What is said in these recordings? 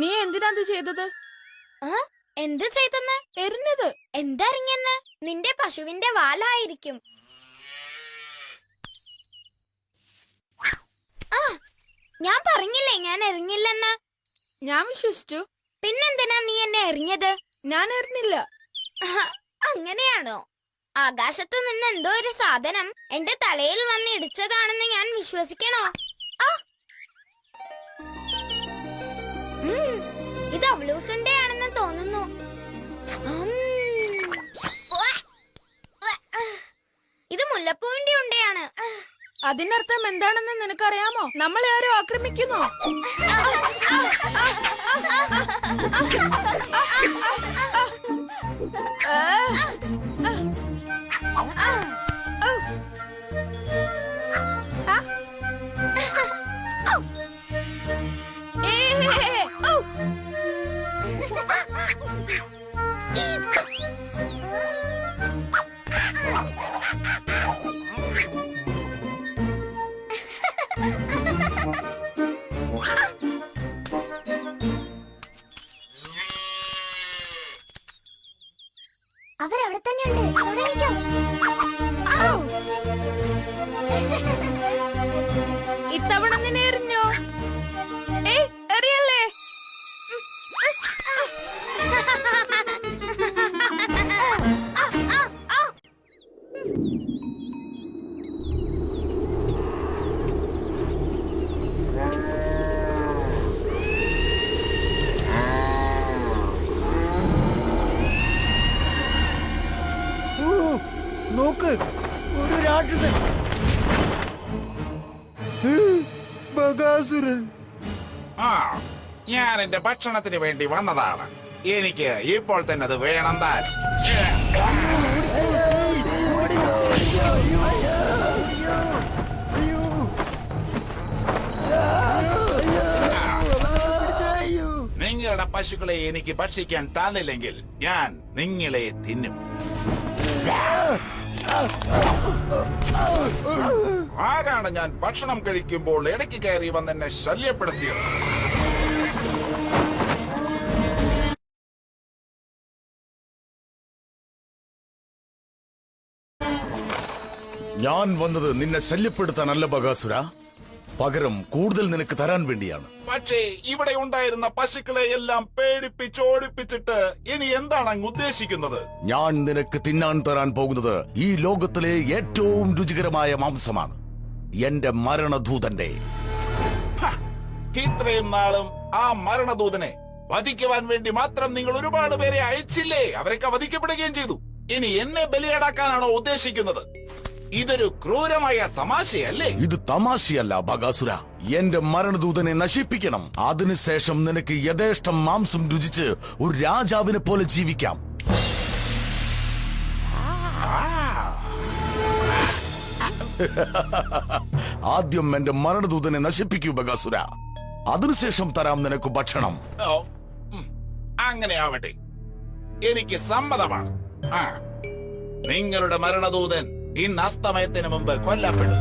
നീ എന്തിനാ ഇത് ചെയ്തത് ആ എന്ത് ചെയ്തെന്ന്? എറിഞ്ഞത്. എന്തറിഞ്ഞെന്ന്? നിന്റെ പശുവിന്റെ വാലായിരിക്കും. ആ ഞാൻ പറഞ്ഞില്ലേ ഞാൻ എറിഞ്ഞില്ലെന്ന്? ഞാൻ വിശ്വസിച്ചു. പിന്നെന്തിനാ നീ എന്നെ എറിഞ്ഞത്? ഞാൻ എറിഞ്ഞില്ല. അങ്ങനെയാണോ? ആകാശത്ത് നിന്ന് എന്തോ ഒരു സാധനം എന്റെ തലയിൽ വന്ന് ഇടിച്ചതാണെന്ന് ഞാൻ വിശ്വസിക്കണോ? ആ. ഇത് അവലൂസുണ്ടയാണെന്ന് തോന്നുന്നു. ഇത് മുല്ലപ്പൂവിന്റെ ഉണ്ടയാണ് അതിനർത്ഥം എന്താണെന്ന് നിനക്കറിയാമോ? നമ്മളെ ആരോ ആക്രമിക്കുന്നു. നോക്ക് ഒരു രാക്ഷസൻ. ഏ, ബകാസുരൻ ആ ഞാൻ എന്റെ ഭക്ഷണത്തിന് വേണ്ടി വന്നതാണ്. എനിക്ക് ഇപ്പോൾ തന്നെ അത് വേണം താൻ. നിങ്ങളുടെ പശുക്കളെ എനിക്ക് ഭക്ഷിക്കാൻ തന്നില്ലെങ്കിൽ ഞാൻ നിങ്ങളെ തിന്നും. ആരാണ് ഞാൻ ഭക്ഷണം കഴിക്കുമ്പോൾ ഇടയ്ക്ക് കയറി വന്നെന്നെ ശല്യപ്പെടുത്തിയത്? ഞാൻ വന്നത് നിന്നെ ശല്യപ്പെടുത്താനല്ല ബകാസുര പകരം കൂടുതൽ നിനക്ക് തരാൻ വേണ്ടിയാണ്. പക്ഷേ ഇവിടെ ഉണ്ടായിരുന്ന പശുക്കളെ എല്ലാം പേടിപ്പിച്ച് ഓടിപ്പിച്ചിട്ട് ഇനി എന്താണ് അങ്ങ് ഉദ്ദേശിക്കുന്നത്? ഞാൻ നിനക്ക് തിന്നാൻ തരാൻ പോകുന്നത് ഈ ലോകത്തിലെ ഏറ്റവും രുചികരമായ മാംസമാണ്. എന്റെ മരണദൂതന്റെ. ഹ, ഇത്രയും നാളും ആ മരണദൂതനെ വധിക്കുവാൻ വേണ്ടി മാത്രം നിങ്ങൾ ഒരുപാട് പേരെ അയച്ചില്ലേ? അവരൊക്കെ വധിക്കപ്പെടുകയും ചെയ്തു. ഇനി എന്നെ ബലിയാടാക്കാനാണോ ഉദ്ദേശിക്കുന്നത്? ഇതൊരു ക്രൂരമായ തമാശയല്ലേ? ഇത് തമാശയല്ല ബകാസുര എന്റെ മരണദൂതനെ നശിപ്പിക്കണം. അതിനുശേഷം നിനക്ക് യഥേഷ്ടം മാംസം രുചിച്ച് ഒരു രാജാവിനെ പോലെ ജീവിക്കാം. ആദ്യം എന്റെ മരണദൂതനെ നശിപ്പിക്കൂ ബകാസുര അതിനുശേഷം തരാം നിനക്ക് ഭക്ഷണം. അങ്ങനെ ആവട്ടെ എനിക്ക് സമ്മതമാണ്. നിങ്ങളുടെ മരണദൂതൻ ഇന്ന് അസ്തമയത്തിന് മുമ്പ് കൊല്ലപ്പെടും.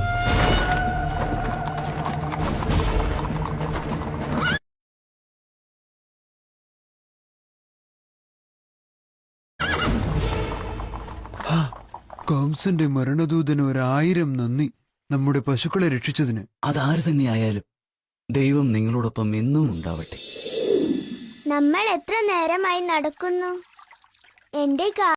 കംസന്റെ മരണദൂതന് ഒരായിരം നന്ദി. നമ്മുടെ പശുക്കളെ രക്ഷിച്ചതിന്. അതാര് തന്നെയായാലും ദൈവം നിങ്ങളോടൊപ്പം എന്നും ഉണ്ടാവട്ടെ. നമ്മൾ എത്ര നേരമായി നടക്കുന്നു? എന്റെ